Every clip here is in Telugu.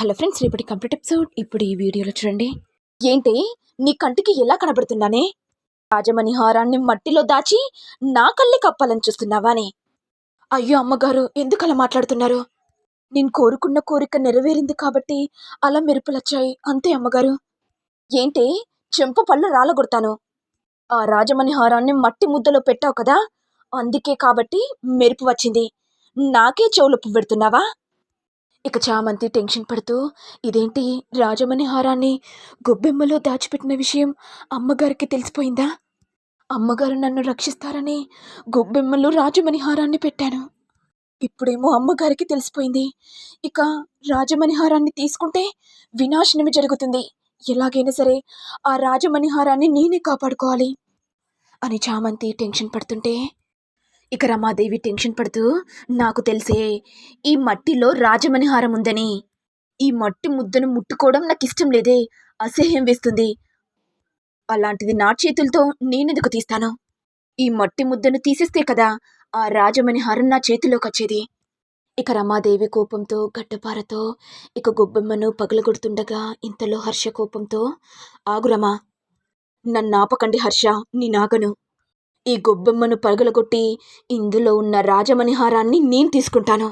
హలో ఫ్రెండ్స్ రేపటి కంప్లీట్ ఎపిసోడ్. ఇప్పుడు ఈ వీడియోలో చూడండి. ఏంటి? నీ కంటికి ఎలా కనబడుతున్నానే? రాజమణి హారాన్ని మట్టిలో దాచి నా కళ్ళే కప్పాలని చూస్తున్నావానే అయ్యో అమ్మగారు ఎందుకు అలా మాట్లాడుతున్నారు? నేను కోరుకున్న కోరిక నెరవేరింది కాబట్టి అలా మెరుపులొచ్చాయి అంతే అమ్మగారు. ఏంటి? చెంప పళ్ళు రాలగొడతాను. ఆ రాజమణి హారాన్ని మట్టి ముద్దలో పెట్టావు కదా? అందుకే కాబట్టి మెరుపు వచ్చింది. నాకే చెవులు పెడుతున్నావా? ఇక చామంతి టెన్షన్ పడుతూ ఇదేంటి రాజమణి హారాన్ని గొబ్బెమ్మలో దాచిపెట్టిన విషయం అమ్మగారికి తెలిసిపోయిందా? అమ్మగారు నన్ను రక్షిస్తారని గొబ్బెమ్మలో రాజమణి హారాన్ని పెట్టాను. ఇప్పుడేమో అమ్మగారికి తెలిసిపోయింది. ఇక రాజమణి హారాన్ని తీసుకుంటే వినాశనమే జరుగుతుంది. ఎలాగైనా సరే ఆ రాజమణి హారాన్ని నేనే కాపాడుకోవాలి అని చామంతి టెన్షన్ పడుతుంటే ఇక రమాదేవి టెన్షన్ పడుతూ నాకు తెలిసే ఈ మట్టిలో రాజమణిహారం ఉందని. ఈ మట్టి ముద్దను ముట్టుకోవడం నాకు ఇష్టం లేదే అసహ్యం వేస్తుంది. అలాంటిది నా చేతులతో నేనెందుకు తీస్తాను? ఈ మట్టి ముద్దను తీసేస్తే కదా ఆ రాజమణిహారం నా చేతిలోకి వచ్చేది. ఇక రమాదేవి కోపంతో గడ్డపారతో ఇక గొబ్బెమ్మను పగలగొడుతుండగా ఇంతలో హర్ష కోపంతో ఆగురమా నన్నాపకండి హర్ష నీ నాగను ఈ గొబ్బెమ్మను పగలగొట్టి ఇందులో ఉన్న రాజమణిహారాన్ని నేను తీసుకుంటాను.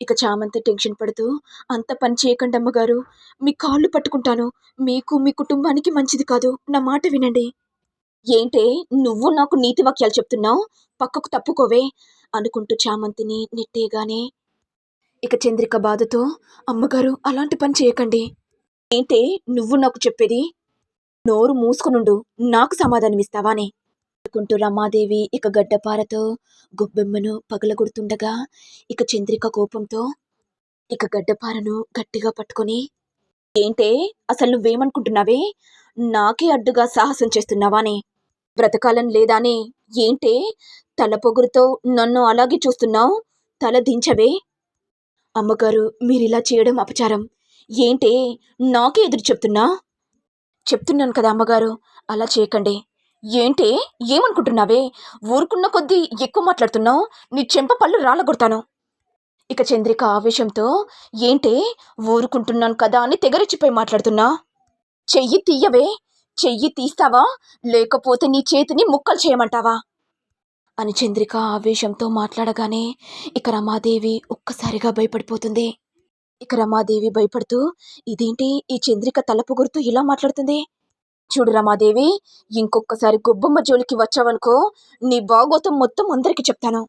ఇక చామంతి టెన్షన్ పడుతూ అంత పని చేయకండి అమ్మగారు. మీ కాళ్ళు పట్టుకుంటాను. మీకు మీ కుటుంబానికి మంచిది కాదు. నా మాట వినండి. ఏంటే నువ్వు నాకు నీతి వాక్యాలు చెప్తున్నావు? పక్కకు తప్పుకోవే అనుకుంటూ చామంతిని నెట్టేగానే ఇక చంద్రిక బాధతో అమ్మగారు అలాంటి పని చేయకండి. ఏంటే నువ్వు నాకు చెప్పేది? నోరు మూసుకునుండు. నాకు సమాధానమిస్తావానే? కుంటూ రమాదేవి ఇక గడ్డపారతో గొబ్బెమ్మను పగలగొడుతుండగా ఇక చంద్రిక కోపంతో ఇక గడ్డపారను గట్టిగా పట్టుకొని ఏంటే? అసలు నువ్వేమనుకుంటున్నావే? నాకే అడ్డుగా సాహసం చేస్తున్నావానే బ్రతకాలని లేదానే ఏంటే? తల పొగురుతో నన్ను అలాగే చూస్తున్నావు? తల దించవే? అమ్మగారు మీరిలా చేయడం అపచారం. ఏంటే? నాకే ఎదురు చెప్తున్నా? చెప్తున్నాను కదా అమ్మగారు అలా చేయకండి. ఏంటే? ఏమనుకుంటున్నావే? ఊరుకున్న కొద్దీ ఎక్కువ మాట్లాడుతున్నావు నీ చెంప పళ్ళు రాళ్ళగొడతాను. ఇక చంద్రిక ఆవేశంతో ఏంటే? ఊరుకుంటున్నాను కదా అని తెగరిచిపోయి మాట్లాడుతున్నా. చెయ్యి తీయవే. చెయ్యి తీస్తావా? లేకపోతే నీ చేతిని ముక్కలు చేయమంటావా? అని చంద్రిక ఆవేశంతో మాట్లాడగానే ఇక రమాదేవి ఒక్కసారిగా భయపడిపోతుంది. ఇక రమాదేవి భయపడుతూ ఇదేంటి? ఈ చంద్రిక తలపు గుర్తు ఇలా మాట్లాడుతుంది? చూడు రమాదేవి ఇంకొకసారి గొబ్బమ్మ జోలికి వచ్చావనుకో నీ బాగోతం మొత్తం అందరికి చెప్తాను.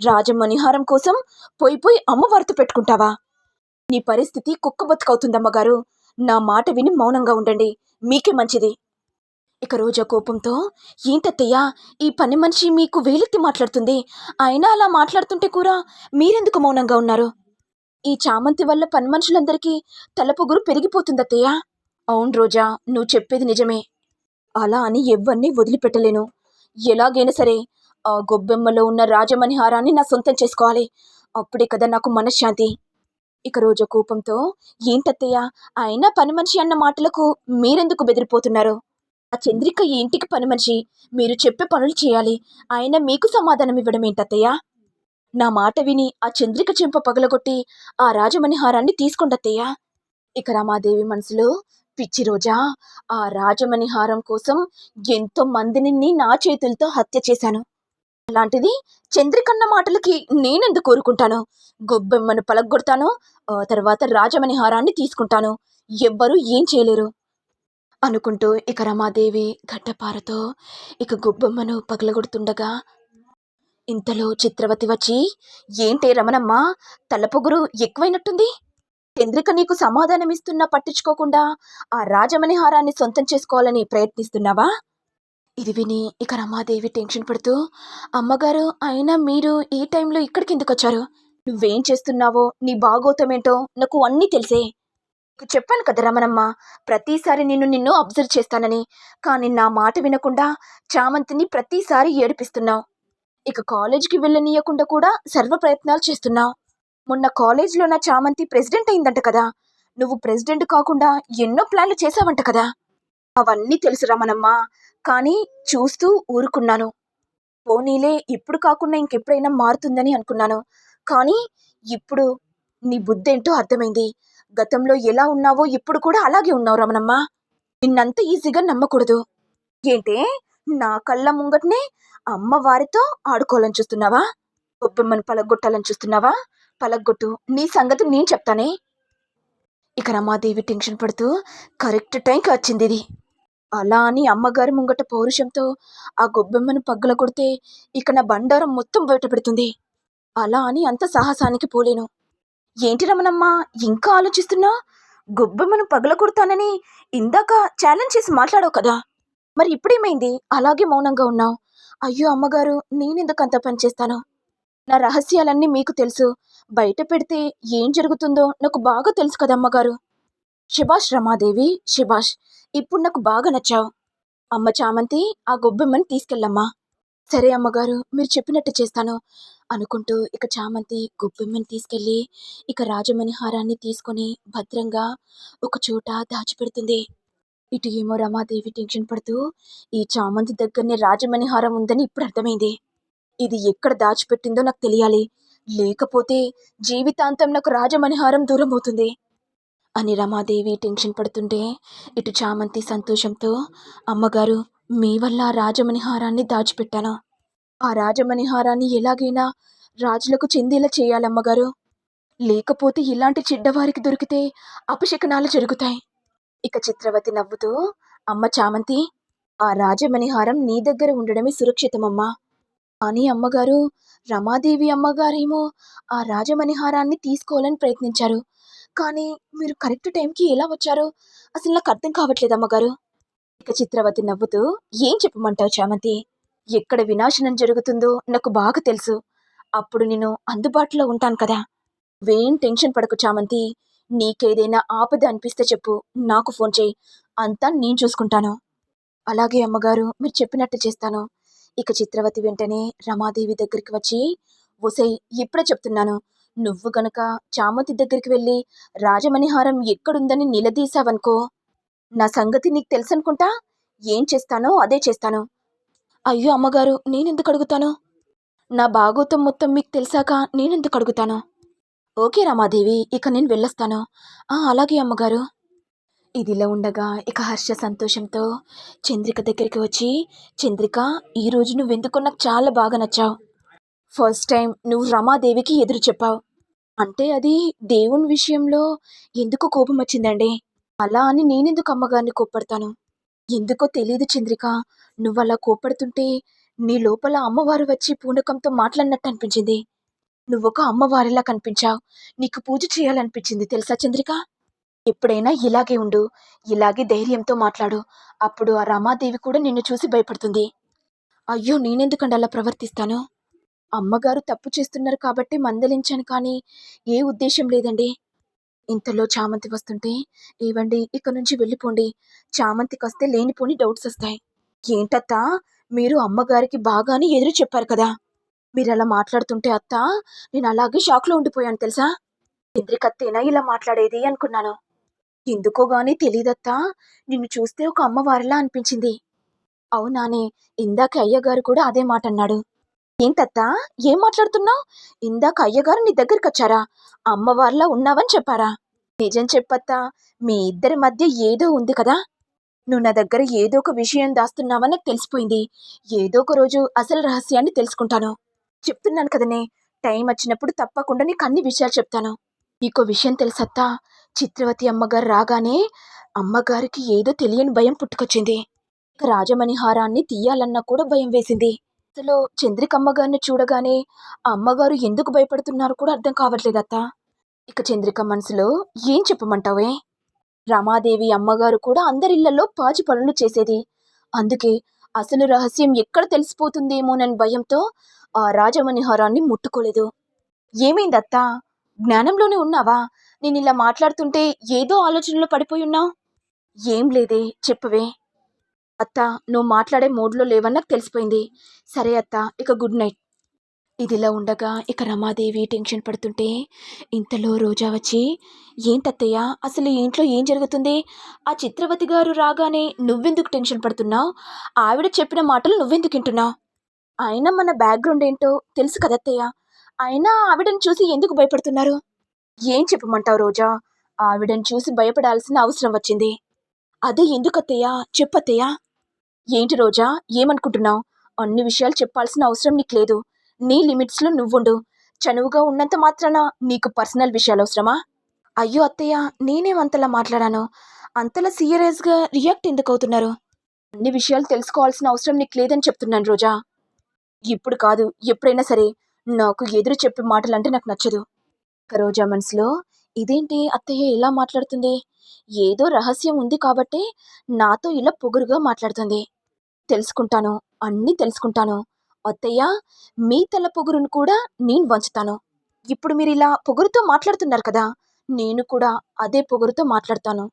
రాజమణిహారం కోసం పోయి పోయి అమ్మవారితో పెట్టుకుంటావా? నీ పరిస్థితి కుక్క బతుకవుతుందమ్మగారు నా మాట విని మౌనంగా ఉండండి. మీకే మంచిది. ఇక రోజా కోపంతో ఏంటత్తయ్యా ఈ పని మనిషి మీకు వేలెత్తి మాట్లాడుతుంది. అయినా అలా మాట్లాడుతుంటే కూడా మీరెందుకు మౌనంగా ఉన్నారు? ఈ చామంతి వల్ల పని మనుషులందరికీ తలపొగురు పెరిగిపోతుందత్తయ్యా. అవును రోజా నువ్వు చెప్పేది నిజమే. అలా అని ఎవ్వరిని వదిలిపెట్టలేను. ఎలాగైనా సరే ఆ గొబ్బెమ్మలో ఉన్న రాజమణి హారాన్ని నా సొంతం చేసుకోవాలి. అప్పుడే కదా నాకు మనశ్శాంతి. ఇక రోజా కోపంతో ఏంటత్తయ్య అయినా పని మనిషి అన్న మాటలకు మీరెందుకు బెదిరిపోతున్నారు? ఆ చంద్రిక ఈ ఇంటికి పని మనిషి. మీరు చెప్పే పనులు చేయాలి. ఆయన మీకు సమాధానం ఇవ్వడం ఏంటత్తయ్య? నా మాట విని ఆ చంద్రిక చెంప పగలగొట్టి ఆ రాజమణి హారాన్ని తీసుకొండత్తయ్య. ఇక రమాదేవి మనసులో పిచ్చి రోజా ఆ రాజమణి హారం కోసం ఎంతో మందిని నా చేతులతో హత్య చేశాను. అలాంటిది చంద్రికన్న మాటలకి నేనెందుకు కోరుకుంటాను గొబ్బెమ్మను పలగొడతాను ఆ తర్వాత రాజమణి హారాన్ని తీసుకుంటాను. ఎవ్వరూ ఏం చేయలేరు. అనుకుంటూ ఇక రమాదేవి గడ్డపారతో ఇక గొబ్బెమ్మను పగలగొడుతుండగా ఇంతలో చిత్రవతి వచ్చి ఏంటే రమణమ్మ తలపొగురు ఎక్కువైనట్టుంది? చంద్రిక నీకు సమాధానం ఇస్తున్నా పట్టించుకోకుండా ఆ రాజమణి హారాన్ని సొంతం చేసుకోవాలని ప్రయత్నిస్తున్నావా? ఇది విని ఇక రమాదేవి టెన్షన్ పడుతూ అమ్మగారు అయినా మీరు ఈ టైంలో ఇక్కడికి ఎందుకు వచ్చారు నువ్వేం చేస్తున్నావో నీ బాగోతమేంటో నాకు అన్నీ తెలిసే. నీకు చెప్పాను కదా రమణమ్మ ప్రతిసారి నిన్ను నిన్ను అబ్జర్వ్ చేస్తానని కానీ నా మాట వినకుండా చామంతిని ప్రతిసారి ఏడిపిస్తున్నావు. ఇక కాలేజీకి వెళ్ళనీయకుండా కూడా సర్వ ప్రయత్నాలు చేస్తున్నావు. మొన్న కాలేజ్లో నా చామంతి ప్రెసిడెంట్ అయిందంట కదా. నువ్వు ప్రెసిడెంట్ కాకుండా ఎన్నో ప్లాన్లు చేసావంట కదా. అవన్నీ తెలుసు రమణమ్మ కానీ చూస్తూ ఊరుకున్నాను. పోనీలే ఇప్పుడు కాకుండా ఇంకెప్పుడైనా మారుతుందని అనుకున్నాను. కానీ ఇప్పుడు నీ బుద్ధేంటో అర్థమైంది. గతంలో ఎలా ఉన్నావో ఇప్పుడు కూడా అలాగే ఉన్నావు రమణమ్మ నిన్నంత ఈజీగా నమ్మకూడదు. ఏంటే నా కళ్ళ ముంగటనే అమ్మవారితో ఆడుకోవాలని చూస్తున్నావా? గొబ్బెమ్మను పలగొట్టాలని చూస్తున్నావా? పలగొట్టు నీ సంగతి నేను చెప్తానే. ఇక రమాదేవి టెన్షన్ పడుతూ కరెక్ట్ టైంకి వచ్చింది ఇది. అలా అని అమ్మగారి ముంగట పౌరుషంతో ఆ గొబ్బెమ్మను పగ్గల కొడితే ఇక నా బండారం మొత్తం బయటపెడుతుంది అలా అని అంత సాహసానికి పోలేను. ఏంటి రమణమ్మ ఇంకా ఆలోచిస్తున్నా? గొబ్బెమ్మను పగల కొడతానని ఇందాక ఛాలెంజ్ చేసి మాట్లాడావు కదా. మరి ఇప్పుడేమైంది? అలాగే మౌనంగా ఉన్నావు. అయ్యో అమ్మగారు నేనెందుకు అంత పని చేస్తాను? నా రహస్యాలన్నీ మీకు తెలుసు. బయట పెడితే ఏం జరుగుతుందో నాకు బాగా తెలుసు కదా అమ్మగారు. శిభాష్ రమాదేవి శిభాష్ ఇప్పుడు నాకు బాగా నచ్చావు. అమ్మ చామంతి ఆ గొబ్బెమ్మని తీసుకెళ్ళమ్మా. సరే అమ్మగారు మీరు చెప్పినట్టు చేస్తాను. అనుకుంటూ ఇక చామంతి గొబ్బెమ్మని తీసుకెళ్ళి ఇక రాజమణి హారాన్ని తీసుకొని భద్రంగా ఒక చోట దాచిపెడుతుంది. ఇటు ఏమో రమాదేవి టెన్షన్ పడుతూ ఈ చామంతి దగ్గరనే రాజమణి హారం ఉందని ఇప్పుడు అర్థమైంది. ఇది ఎక్కడ దాచిపెట్టిందో నాకు తెలియాలి. లేకపోతే జీవితాంతం నాకు రాజమణిహారం దూరం అవుతుంది. అని రమాదేవి టెన్షన్ పడుతుంటే ఇటు చామంతి సంతోషంతో అమ్మగారు మీ వల్ల రాజమణిహారాన్ని దాచిపెట్టాను? ఆ రాజమణిహారాన్ని ఎలాగైనా రాజులకు చెందేలా చేయాలమ్మగారు లేకపోతే ఇలాంటి చెడ్డవారికి దొరికితే అపశకనాలు జరుగుతాయి. ఇక చిత్రవతి నవ్వుతూ అమ్మ చామంతి ఆ రాజమణిహారం నీ దగ్గర ఉండడమే సురక్షితమమ్మా. కానీ అమ్మగారు రమాదేవి అమ్మగారేమో ఆ రాజమణిహారాన్ని తీసుకోవాలని ప్రయత్నించారు. కానీ మీరు కరెక్ట్ టైంకి ఎలా వచ్చారు అసలు నాకు అర్థం కావట్లేదు అమ్మగారు. ఇక చిత్రవతి నవ్వుతూ ఏం చెప్పమంటావు చామంతి? ఎక్కడ వినాశనం జరుగుతుందో నాకు బాగా తెలుసు. అప్పుడు నేను అందుబాటులో ఉంటాను కదా. వేం టెన్షన్ పడకు చామంతి. నీకేదైనా ఆపద అనిపిస్తే చెప్పు. నాకు ఫోన్ చేయి. అంతా నేను చూసుకుంటాను. అలాగే అమ్మగారు మీరు చెప్పినట్టు చేస్తాను. ఇక చిత్రవతి వెంటనే రమాదేవి దగ్గరికి వచ్చి ఒసై ఇప్పుడే చెప్తున్నాను? నువ్వు గనక చామంతి దగ్గరికి వెళ్ళి రాజమణిహారం ఎక్కడుందని నిలదీశావనుకో నా సంగతి నీకు తెలుసనుకుంటా? ఏం చేస్తానో అదే చేస్తాను. అయ్యో అమ్మగారు నేనెందుకు అడుగుతాను? నా బాగోతం మొత్తం మీకు తెలిసాక నేనెందుకు అడుగుతాను? ఓకే రమాదేవి ఇక నేను వెళ్ళొస్తాను. అలాగే అమ్మగారు. ఇదిలా ఉండగా ఇక హర్ష సంతోషంతో చంద్రిక దగ్గరికి వచ్చి చంద్రిక ఈరోజు నువ్వెందుకో నాకు చాలా బాగా నచ్చావు. ఫస్ట్ టైం నువ్వు రమాదేవికి ఎదురు చెప్పావు. అంటే అది దేవుని విషయంలో ఎందుకు కోపం వచ్చిందండి? అలా అని నేనెందుకు అమ్మగారిని కోప్పడతాను? ఎందుకో తెలియదు చంద్రిక. నువ్వు అలా కోప్పడుతుంటే నీ లోపల అమ్మవారు వచ్చి పూనకంతో మాట్లాడినట్టు అనిపించింది. నువ్వొక అమ్మవారిలా కనిపించావు. నీకు పూజ చేయాలనిపించింది తెలుసా చంద్రిక? ఎప్పుడైనా ఇలాగే ఉండు ఇలాగే ధైర్యంతో మాట్లాడు. అప్పుడు ఆ రమాదేవి కూడా నిన్ను చూసి భయపడుతుంది. అయ్యో నేనెందుకండి అలా ప్రవర్తిస్తాను? అమ్మగారు తప్పు చేస్తున్నారు కాబట్టి మందలించాను కానీ ఏ ఉద్దేశం లేదండి. ఇంతలో చామంతి వస్తుంటే ఏవండి ఇక నుంచి వెళ్ళిపోండి. చామంతికి వస్తే లేనిపోని డౌట్స్ వస్తాయి. ఏంటత్తా? మీరు అమ్మగారికి బాగానే ఎదురు చెప్పారు కదా. మీరు అలా మాట్లాడుతుంటే అత్త నేను అలాగే షాక్లో ఉండిపోయాను తెలుసా? ఇంద్రికత్తేనా ఇలా మాట్లాడేది అనుకున్నాను. ఎందుకోగాని తెలీదత్తా. నిన్ను చూస్తే ఒక అమ్మవారిలా అనిపించింది. అవునానే ఇందాక అయ్యగారు కూడా అదే మాట అన్నాడు ఏంటత్తా? ఏం మాట్లాడుతున్నావు? ఇందాక అయ్యగారు నీ దగ్గరికి వచ్చారా అమ్మవారిలా ఉన్నావని చెప్పారా? నిజం చెప్పత్తా మీ ఇద్దరి మధ్య ఏదో ఉంది కదా? నువ్వు నా దగ్గర ఏదో ఒక విషయం దాస్తున్నావని నాకు తెలిసిపోయింది. ఏదో ఒక రోజు అసలు రహస్యాన్ని తెలుసుకుంటాను. చెప్తున్నాను కదనే టైం వచ్చినప్పుడు తప్పకుండా నీకు అన్ని విషయాలు చెప్తాను. నీకో విషయం తెలుసత్తా చిత్రవతి అమ్మగారు రాగానే అమ్మగారికి ఏదో తెలియని భయం పుట్టుకొచ్చింది. రాజమణిహారాన్ని తీయాలన్నా కూడా భయం వేసింది. అసలు చంద్రిక అమ్మగారిని చూడగానే ఆ అమ్మగారు ఎందుకు భయపడుతున్నారో కూడా అర్థం కావట్లేదత్తా ఇక చంద్రిక మనసులో ఏం చెప్పమంటావే? రమాదేవి అమ్మగారు కూడా అందరిళ్ళలో పాచి పనులు చేసేది. అందుకే అసలు రహస్యం ఎక్కడ తెలిసిపోతుందేమోనని భయంతో ఆ రాజమణిహారాన్ని ముట్టుకోలేదు. ఏమైందత్తా? జ్ఞానంలోనే ఉన్నావా? నేను ఇలా మాట్లాడుతుంటే ఏదో ఆలోచనలో పడిపోయి ఉన్నావు ఏం లేదే చెప్పవే. అత్త నువ్వు మాట్లాడే మూడ్లో లేవని నాకు తెలిసిపోయింది. సరే అత్త ఇక గుడ్ నైట్. ఇదిలా ఉండగా ఇక రమాదేవి టెన్షన్ పడుతుంటే ఇంతలో రోజా వచ్చి ఏంటత్తయ్య అసలు ఇంట్లో ఏం జరుగుతుంది? ఆ చిత్రవతి గారు రాగానే నువ్వెందుకు టెన్షన్ పడుతున్నావు ఆవిడ చెప్పిన మాటలు నువ్వెందుకు వింటున్నావు అయినా మన బ్యాక్గ్రౌండ్ ఏంటో తెలుసు కదత్తయ్య అయినా ఆవిడని చూసి ఎందుకు భయపడుతున్నారు? ఏం చెప్పమంటావు రోజా? ఆవిడని చూసి భయపడాల్సిన అవసరం వచ్చింది. అదే ఎందుకత్తయ్యా? చెప్పత్తయ్యా? ఏంటి రోజా? ఏమనుకుంటున్నావు? అన్ని విషయాలు చెప్పాల్సిన అవసరం నీకు లేదు. నీ లిమిట్స్లో నువ్వుండు. చనువుగా ఉన్నంత మాత్రాన నీకు పర్సనల్ విషయాలు అవసరమా? అయ్యో అత్తయ్య నేనేమంతలా మాట్లాడాను? అంతలా సీరియస్గా రియాక్ట్ ఎందుకు అవుతున్నారు? అన్ని విషయాలు తెలుసుకోవాల్సిన అవసరం నీకు లేదని చెప్తున్నాను రోజా. ఇప్పుడు కాదు ఎప్పుడైనా సరే. నాకు ఎదురు చెప్పే మాటలంటే నాకు నచ్చదు. రోజా మనసులో ఇదేంటి అత్తయ్య ఇలా మాట్లాడుతుంది? ఏదో రహస్యం ఉంది కాబట్టి నాతో ఇలా పొగురుగా మాట్లాడుతుంది. తెలుసుకుంటాను అన్నీ తెలుసుకుంటాను. అత్తయ్య మీ తెల్ల పొగురును కూడా నేను వంచుతాను. ఇప్పుడు మీరు ఇలా పొగురుతో మాట్లాడుతున్నారు కదా నేను కూడా అదే పొగురుతో మాట్లాడతాను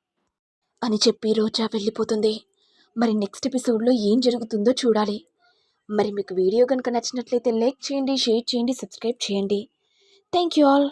అని చెప్పి రోజా వెళ్ళిపోతుంది. మరి నెక్స్ట్ ఎపిసోడ్లో ఏం జరుగుతుందో చూడాలి. మరి మీకు వీడియో కనుక నచ్చినట్లయితే లైక్ చేయండి షేర్ చేయండి సబ్స్క్రైబ్ చేయండి. Thank you all.